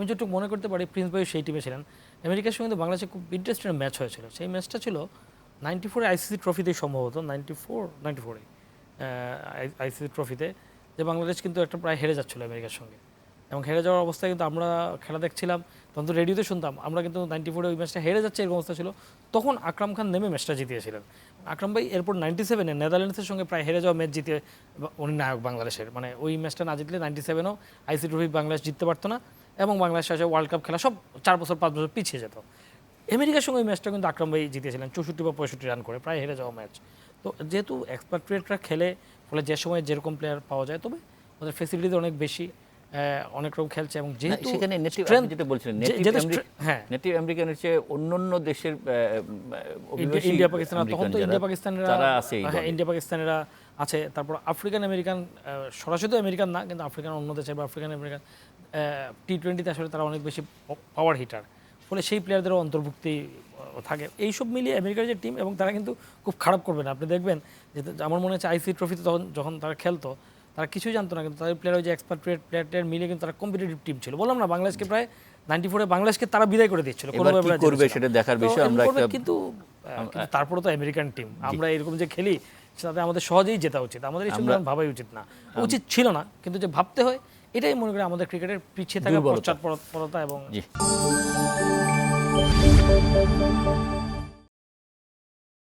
আমি যেটুকু মনে করতে পারি প্রিন্স ভাই সেই টিমে ছিলেন। আমেরিকার সঙ্গে বাংলাদেশে খুব ইন্টারেস্টিং ম্যাচ হয়েছিল। সেই ম্যাচটা ছিল নাইনটি ফোরে আইসিসি ট্রফিতেই সম্ভবত নাইনটি ফোর নাইনটি ফোরে আইসিসি ট্রফিতে যে বাংলাদেশ কিন্তু একটা প্রায় হেরে যাচ্ছিল আমেরিকার সঙ্গে। এবং হেরে যাওয়ার অবস্থায় কিন্তু আমরা খেলা দেখছিলাম, তখন তো রেডিওতে শুনতাম, আমরা কিন্তু নাইনটি ফোরে ওই ম্যাচটা হেরে যাচ্ছে এরকম অবস্থা ছিল। তখন আকরাম খান নেমে ম্যাচটা জিতিয়েছিলেন। আকরাম ভাই এরপর নাইনটি সেভেনে নেদারল্যান্ডসের সঙ্গে প্রায় হেরে যাওয়া ম্যাচ জিতে উনি নায়ক বাংলাদেশের মানে ওই ম্যাচটা না জিতলে নাইনটি সেভেনও আইসি ট্রফি বাংলাদেশ জিততে পারতো না। এবং বাংলাদেশ আসে ওয়ার্ল্ড কাপ খেলা, সব চার বছর, পাঁচ বছর পিছিয়ে যেত। আমেরিকার সঙ্গে ওই ম্যাচটা কিন্তু আকরাম ভাই জিতেছিলেন, চৌষট্টি বা পঁয়ষট্টি রান করে, প্রায় হেরে যাওয়া ম্যাচ তো যেহেতু এক্সপার্ট্রেটরা খেলে, ফলে যে সময় যেরকম প্লেয়ার পাওয়া যায়, তবে ওদের ফেসিলিটিতে অনেক বেশি। অনেক রকম খেলছে এবং যেহেতু সেখানে নেটিভ যেটা বলছিলেন নেটিভ হ্যাঁ। নেটিভ আমেরিকানের চেয়ে অন্যান্য দেশের ইন্ডিয়া- পাকিস্তান তখন তো ইন্ডিয়া পাকিস্তানেরা আছে হ্যাঁ ইন্ডিয়া পাকিস্তানেরা আছে। তারপর আফ্রিকান আমেরিকান সরাসরি আমেরিকান না কিন্তু আফ্রিকান অন্য দেশে বা আফ্রিকান আমেরিকান টি টোয়েন্টিতে আসলে তারা অনেক বেশি পাওয়ার হিটার ফলে সেই প্লেয়ারদেরও অন্তর্ভুক্তি থাকে। এইসব মিলিয়ে আমেরিকার যে টিম এবং তারা কিন্তু খুব খারাপ করবে না। আপনি দেখবেন যে আমার মনে হচ্ছে আইসি ট্রফিতে তখন যখন তারা খেলতো তারা কিছুই জানতো না কিন্তু তাদের প্লেয়ার ওই যে এক্সপার্ট প্লেয়ার প্লেয়ার মিলিয়ে কিন্তু তারা কম্পিটিটিভ টিম ছিল। বললাম না বাংলাদেশকে প্রায় নাইনটি ফোরে বাংলাদেশকে তারা বিদায় করে দিচ্ছিল করবে সেটা দেখার বিষয় আমরা কিন্তু তারপরে তো আমেরিকান টিম আমরা এরকম যে খেলি সেটাতে আমাদের সহজেই জেতা উচিত। আমাদের এই সব ভাবাই উচিত না। উচিত ছিল না কিন্তু যে ভাবতে হয় এটাই মনে করি আমাদের ক্রিকেটের পিছিয়ে থাকা পশ্চাৎপরতা এবং